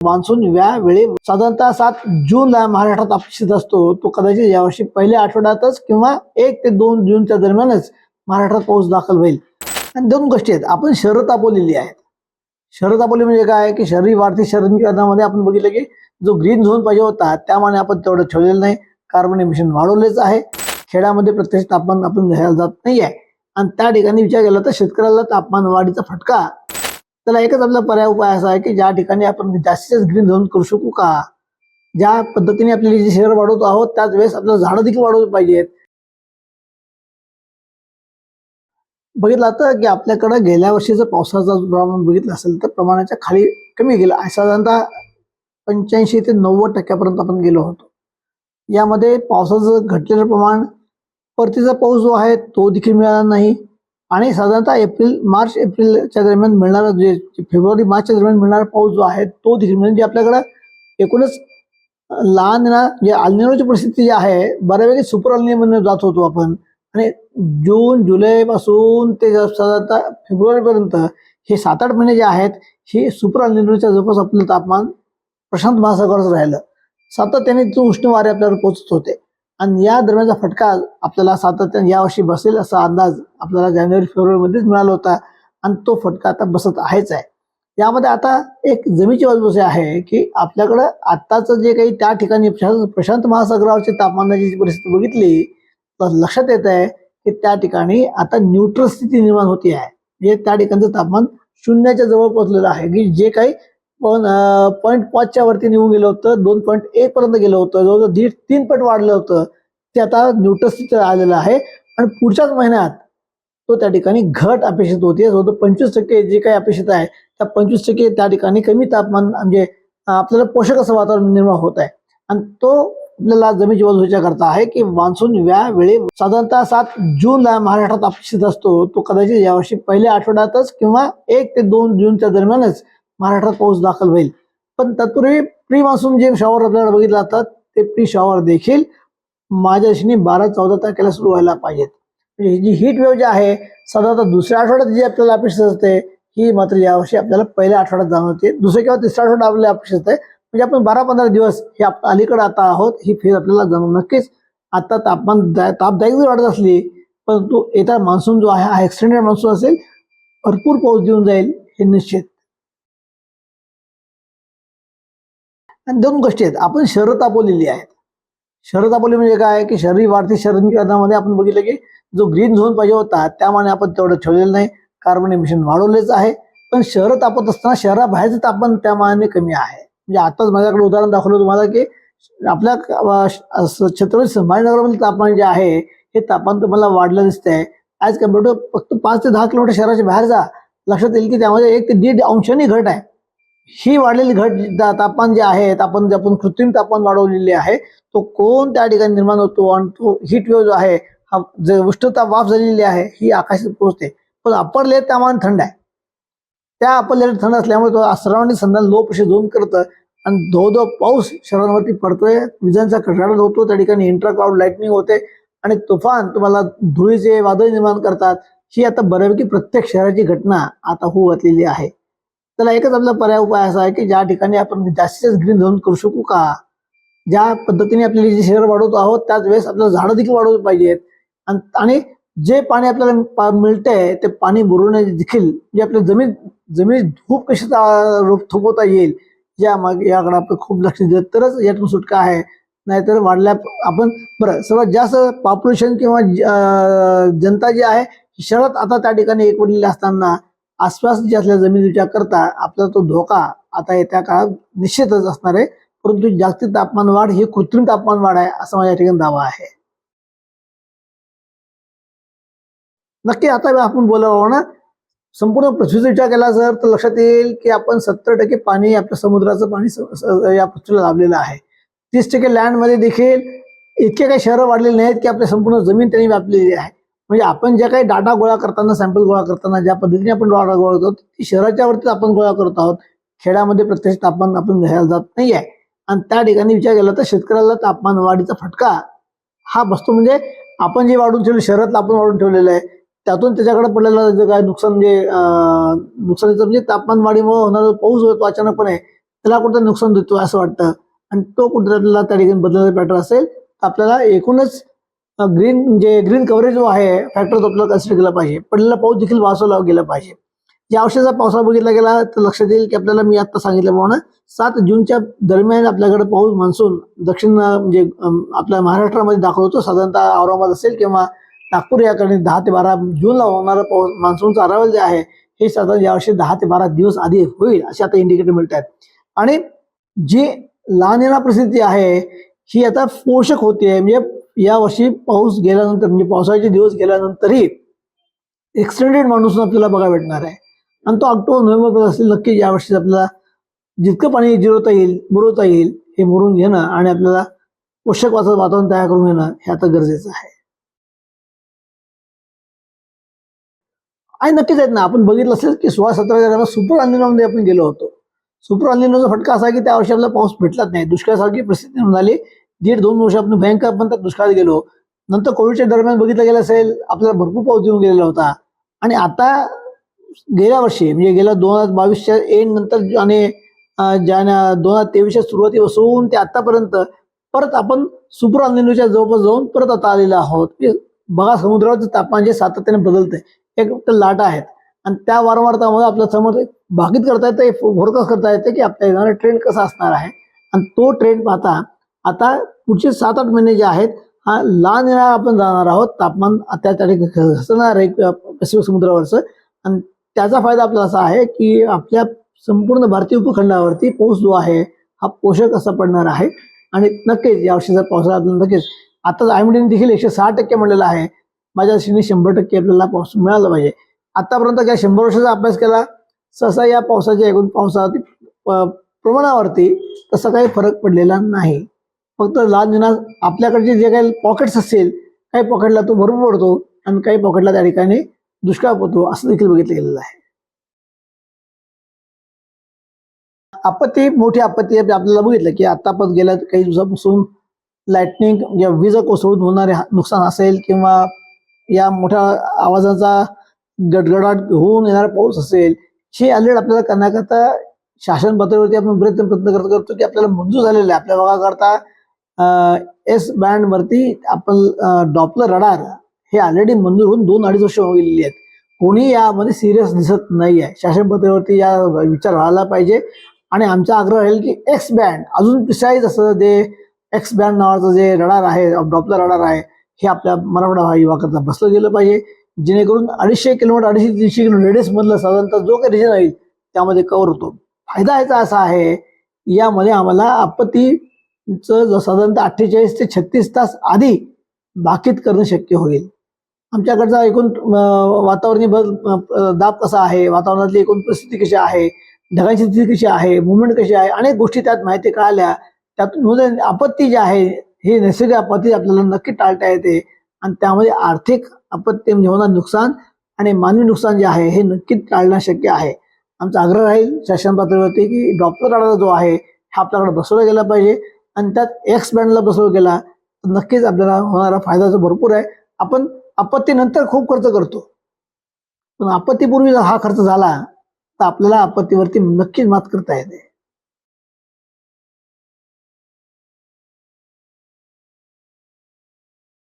Monsoon या वेळी साधारणतः सात जूनला महाराष्ट्रात अपेक्षित असतो. तो कदाचित यावर्षी पहिल्या आठवड्यातच किंवा एक ते दोन जूनच्या दरम्यानच महाराष्ट्रात पाऊस दाखल होईल. आणि दोन गोष्टी आहेत. आपण शहरं तापवलेली आहेत शहरं तापवली म्हणजे काय? की शहरी वाढती शहरीकरणामध्ये आपण बघितलं की जो ग्रीन झोन पाहिजे होता त्यामाने आपण तेवढं ठेवलेलं नाही. कार्बन एमिशन वाढवलेच आहे. खेड्यामध्ये प्रत्यक्ष तापमान आपण घ्यायला जात नाही आहे आणि त्या ठिकाणी विचार केला तर शेतकऱ्याला तापमान वाढीचा फटका त्याला एकच आपला पर्याय उपाय असा आहे की ज्या ठिकाणी आपण जास्तीत जास्त ग्रीन झोन करू शकू का ज्या पद्धतीने आपले जे शहर वाढवतो आहोत त्याच वेळेस आपल्याला झाडं देखील वाढवली पाहिजेत. बघितलं तर की आपल्याकडे गेल्या वर्षीचं पावसाचा प्रमाण बघितलं असेल तर प्रमाणाच्या खाली कमी गेलं. साधारणतः पंच्याऐंशी ते नव्वद टक्क्यापर्यंत आपण गेलो होतो. यामध्ये पावसाचं घटलेलं प्रमाण परतीचा पाऊस जो आहे तो देखील मिळाला नाही. आणि साधारणतः एप्रिल मार्च एप्रिलच्या दरम्यान मिळणारा जे फेब्रुवारी मार्चच्या दरम्यान मिळणारा पाऊस जो आहे तो देखील म्हणजे आपल्याकडं एकूणच लहान ना जे अल्निनोची परिस्थिती जी आहे बऱ्यापैकी सुपर अल्निमध्ये जात होतो आपण. आणि जून जुलैपासून ते साधारणतः फेब्रुवारीपर्यंत हे सात आठ महिने जे आहेत हे सुपर अल्निनोच्या जवळपास आपलं तापमान प्रशांत महासागराचं राहिलं. सातत्याने तो उष्ण वारे आपल्यावर पोचत होते. आणि या दरम्यानचा फटका आपल्याला सातत्याने यावर्षी बसेल असा अंदाज आपल्याला जानेवारी फेब्रुवारीमध्येच मिळाला होता. आणि तो फटका आता बसत आहेच आहे. यामध्ये आता एक जमीची बाजू अशी आहे की आपल्याकडं आत्ताचं जे काही त्या ठिकाणी प्रशांत प्रशांत महासागरावरची तापमानाची जी परिस्थिती बघितली तर लक्षात येत आहे की त्या ठिकाणी आता न्यूट्रल स्थिती निर्माण होती आहे. म्हणजे त्या ठिकाणचं तापमान शून्याच्या जवळ पोहोचलेलं आहे. की जे काही पण पॉईंट पाचच्या वरती निघून गेलं होतं दोन पॉईंट एक पर्यंत गेलं होतं जवळजवळ दीड तीन पट वाढलं होतं. ते आता न्यूट्रल आलेलं आहे आणि पुढच्याच महिन्यात तो त्या ठिकाणी घट अपेक्षित होती. जवळजवळ पंचवीस टक्के जे काही अपेक्षित आहे त्या पंचवीस टक्के त्या ठिकाणी कमी तापमान म्हणजे आपल्याला पोषक असं वातावरण निर्माण होत आहे. आणि तो आपल्याला जमीची बाजूच्या करता आहे की मान्सून या वेळी साधारणतः सात जूनला महाराष्ट्रात अपेक्षित असतो. तो कदाचित यावर्षी पहिल्या आठवड्यातच किंवा एक ते दोन जूनच्या दरम्यानच महाराष्ट्रात पाऊस दाखल होईल. पण तत्पूर्वी प्री मान्सून जे शॉवर आपल्याला बघितलं जातात ते प्री शॉवर देखील माझ्याशी बारा चौदा तारखेला सुरू व्हायला पाहिजेत. म्हणजे जी हीट वेव्ह जी आहे साधारणतः दुसऱ्या आठवड्यात जी आपल्याला अपेक्षित असते ही मात्र यावर्षी आपल्याला पहिल्या आठवड्यात जाणवते. दुसऱ्या किंवा तिसऱ्या आठवड्यात आपल्याला अपेक्षित आहे म्हणजे आपण बारा पंधरा दिवस हे आप- अलीकडे आता आहोत ही फेज आपल्याला जाणून नक्कीच आता तापमान तापदायक जरी वाढत असली परंतु येत्या मान्सून जो आहे हा एक्सटेंडेड मान्सून असेल भरपूर पाऊस देऊन जाईल हे निश्चित. आणि दोन गोष्टी आहेत. आपण शहरं तापवलेली आहेत. शहरं तापवली म्हणजे काय? की शहरी वाढती शहरीकरणामध्ये आपण बघितलं की जो ग्रीन झोन पाहिजे होता त्यामाने आपण तेवढं ठेवलेलं नाही. कार्बन एमिशन वाढवलेच आहे. पण शहर तापत असताना शहराबाहेरचं तापमान त्या मानाने कमी आहे. म्हणजे आताच माझ्याकडे उदाहरण दाखवलं तुम्हाला की आपल्या छत्रपती संभाजीनगरमधलं तापमान जे आहे हे तापमान तुम्हाला वाढलं दिसतंय. ॲज कंपेअर टू फक्त पाच ते दहा किलोमीटर शहराच्या बाहेर जा. लक्षात येईल की त्यामध्ये एक ते दीड अंशांनी घट आहे. ही वाढलेली घट तापमान जे आहे आपण जे आपण कृत्रिम तापमान वाढवलेले आहे तो कोण त्या ठिकाणी निर्माण होतो आणि तो हिट वेव्ह जो आहे हा जे उष्णता वाफ झालेली आहे ही आकाशात पोहोचते. पण अप्पर लेअर त्यामान थंड आहे. त्या अप्पर लेअर थंड असल्यामुळे तो सराउंडिंग संधान लो प्रेशर झोन करतं आणि धो धो पाऊस शहरांवरती पडतोय. विजांचा कडकडाट होतो. त्या ठिकाणी इंट्रा क्लाउड लाइटनिंग होते. आणि तुफान तुम्हाला धुळीचे वादळ निर्माण करतात. ही आता बऱ्यापैकी प्रत्येक शहराची घटना आता होऊ घातलेली आहे. त्याला एकच आपला पर्याय उपाय असा आहे की ज्या ठिकाणी आपण जास्तीत जास्त ग्रीन झोन करू शकू का? ज्या पद्धतीने आपली जी शहर वाढवतो आहोत त्याच वेळेस आपल्याला झाडं देखील वाढवली पाहिजेत. आणि आणि जे पाणी आपल्याला पा- मिळतंय ते पाणी बुरवणे देखील म्हणजे जे आपल्या जमीन जमिनीत धूप कशी रोप थोपवता येईल या मागे याकडे आपण खूप लक्ष दिलं. तरच यातून सुटका आहे. नाहीतर वाढल्या आपण बरं सर्वात जास्त पॉप्युलेशन किंवा ज- जनता जी आहे शहरात आता त्या ठिकाणी एकवटलेली असताना आसपास जे असल्या जमिनीच्या करता आपला तो धोका आता येत्या काळात निश्चितच असणार आहे. परंतु जागतिक तापमान वाढ ही कृत्रिम तापमान वाढ आहे असा माझ्या ठिकाणी दावा आहे. नक्की आता आपण बोलावं ना. संपूर्ण पृथ्वीचा विचार केला जर तर लक्षात येईल की आपण सत्तर टक्के पाणी आपल्या समुद्राचं पाणी या पृथ्वीला लाभलेलं आहे. तीस टक्के लँडमध्ये देखील इतके काही शहरं वाढलेली नाहीत की आपल्या संपूर्ण जमीन त्यांनी व्यापलेली आहे. म्हणजे आपण ज्या काही डाटा गोळा करताना सॅम्पल गोळा करताना ज्या पद्धतीने आपण डाटा गोळा करतो ती शहराच्या वरतीच आपण गोळा करत आहोत. खेड्यामध्ये प्रत्यक्ष तापमान आपण घ्यायला जात नाही आहे आणि त्या ठिकाणी विचार केला तर शेतकऱ्याला तापमान वाढीचा फटका हा बसतो. म्हणजे आपण जे वाढून ठेवले शहरातलं आपण वाढून ठेवलेलं आहे त्यातून त्याच्याकडे पडलेलं जे काय नुकसान म्हणजे अं, नुकसानीचं म्हणजे तापमान वाढीमुळे होणारा पाऊस होतो अचानकपणे त्याला कुठं नुकसान देतो असं वाटतं. आणि तो कुठं आपल्याला त्या ठिकाणी बदलण्याचा पॅटर्न असेल तर आपल्याला एकूणच ग्रीन म्हणजे ग्रीन कव्हरेज जो आहे फॅक्टर तो आपल्याला कन्सिडर केला पाहिजे. पडलेला पाऊस देखील वाचवला गेला पाहिजे. या वर्षाचा पावसाळा बघितला गेला तर लक्षात येईल की आपल्याला मी आता सांगितल्याप्रमाणे सात जूनच्या दरम्यान आपल्याकडे पाऊस मान्सून दक्षिण म्हणजे आपल्या महाराष्ट्रामध्ये दाखल होतो. साधारणतः औरंगाबाद असेल किंवा नागपूर याकडे दहा ते बारा जूनला होणारा पाऊस मान्सूनचा अरावल जे आहे हे साधारण यावर्षी दहा ते बारा दिवस आधी होईल असे आता इंडिकेटर मिळत आहेत. आणि जी लहान येणार परिस्थिती आहे ही आता पोषक होते म्हणजे या वर्षी पाऊस गेल्यानंतर म्हणजे पावसाळ्याचे दिवस गेल्यानंतरही एक्सटेंडेड मान्सून आपल्याला बघायला भेटणार आहे. आणि तो ऑक्टोबर नोव्हेंबर असेल नक्की या वर्षी आपल्याला जितकं पाणी जिरवता येईल मुरवता येईल हे मुरून घेणं आणि आपल्याला पोषक वाता- वातावरण तयार करून घेणं हे आता गरजेचं आहे. आणि नक्कीच आहेत ना आपण बघितलं असेल की सोळा सतरा सुपर अंदिनामध्ये आपण गेलो होतो. सुपर अनिलोचा फटका असा की त्या वर्षी आपल्याला पाऊस भेटलाच नाही. दुष्काळासारखी परिस्थिती झाली दीड दोन वर्ष आपण भयंकर पण गेलो. नंतर कोविडच्या दरम्यान बघितलं गेलं असेल आपल्याला भरपूर पाऊस येऊन गेलेला होता. आणि आता गेल्या वर्षी म्हणजे गेल्या दोन हजार बावीसच्या एंड नंतर आणि ज्या दोन हजार तेवीसच्या सुरुवातीपासून ते आतापर्यंत परत आपण सुपर अनिलोच्या जवळपास जाऊन परत आता आलेलो आहोत. की बघा समुद्रावरचं तापमान जे सातत्याने बदलतंय एक फक्त लाटा आहेत. आणि त्या वारंवारतामध्ये आपल्यासमोर भागीत करता येतं फोरकास्ट करता येतं की आपल्या येणारा ट्रेंड कसा असणार आहे. आणि तो ट्रेंड पाहता आता पुढचे सात आठ महिने जे आहेत हा लहान येणार आपण जाणार आहोत. तापमान त्या ठिकाणी घसरणार आहे पश्चिम समुद्रावरचं. आणि त्याचा फायदा आपला असा आहे की आपल्या संपूर्ण भारतीय उपखंडावरती पाऊस जो आहे हा पोषक असा पडणार आहे. आणि नक्कीच या वर्षीचा पावसाळा आपल्याला नक्कीच आता आयमडीने देखील एकशे सहा टक्के म्हणलेलं आहे. माझ्या दृष्टीने शंभर टक्के आपल्याला पाऊस मिळाला पाहिजे. आतापर्यंत काय शंभर वर्षाचा अभ्यास केला सहसा या पावसाच्या एकूण पावसावरती प्रमाणावरती तसा काही फरक पडलेला नाही. फक्त लहान जुना आपल्याकडचे जे काही पॉकेट्स असतील काही पॉकेटला तो भरपूर पडतो आणि काही पॉकेटला त्या ठिकाणी दुष्काळ पडतो असं देखील बघितलं गेलेलं आहे. आपत्ती मोठी आपत्ती आपल्याला बघितलं की आता पण गेल्या काही दिवसापासून लाईटनिंग किंवा म्हणजे वीज कोसळून होणारे हा- नुकसान असेल किंवा या मोठ्या आवाजाचा गडगडाट होऊन येणारा पाऊस असेल हे अलर्ट आपल्याला करण्याकरता शासन पातळीवरती आपण प्रयत्न प्रयत्न करत करतो की आपल्याला मंजूर झालेलं आहे. आपल्या भागाकरता एस बँड वरती आपण डॉपलर रडार हे ऑलरेडी मंजूर होऊन दोन अडीच वर्ष होऊन गेलेली आहेत. कोणी यामध्ये सिरियस दिसत नाही आहे शासन पद्धतीवरती या विचार व्हायला पाहिजे. आणि आमचा आग्रह राहील की एक्स बँड अजून पिसाईज असं जे एक्स बँड नावाचं जे रडार आहे डॉपलर रडार आहे हे आपल्या मराठवाडा युवाकरता बसलं गेलं पाहिजे. जेणेकरून अडीचशे किलोमीटर अडीचशे तीनशे किलोमीटर रेडियसमधला साधारणतः जो काही रिजन राहील त्यामध्ये कव्हर होतो. फायदा याचा असा आहे यामध्ये आम्हाला आपत्ती साधारणतः अठ्ठेचाळीस ते छत्तीस तास आधी बाकीत करणं शक्य होईल. आमच्याकडचा एकूण वातावरणी वातावरणीय बदल दाब कसा आहे? वातावरणातली एकूण परिस्थिती कशी आहे? ढगांची स्थिती कशी आहे? मुवमेंट कशी आहे? अनेक गोष्टी त्यात माहिती कळाल्या. त्यातून मध्ये आपत्ती जी आहे ही नैसर्गिक आपत्ती आपल्याला नक्की टाळता येते. आणि त्यामध्ये आर्थिक आपत्ती म्हणजे होणार नुकसान आणि मानवी नुकसान जे आहे हे नक्कीच टाळणं शक्य आहे. आमचा आग्रह राहील शासन पातळीवरती की डॉक्टर राडा जो आहे हा आपल्याकडे बसवला गेला पाहिजे. आणि त्यात एक्स बँडला बसव गेला तर नक्कीच आपल्याला होणारा फायदा जो भरपूर आहे. आपण आपत्तीनंतर खूप खर्च करतो. पण आपत्तीपूर्वी जर हा खर्च झाला तर आपल्याला आपत्तीवरती नक्कीच मात करता येते.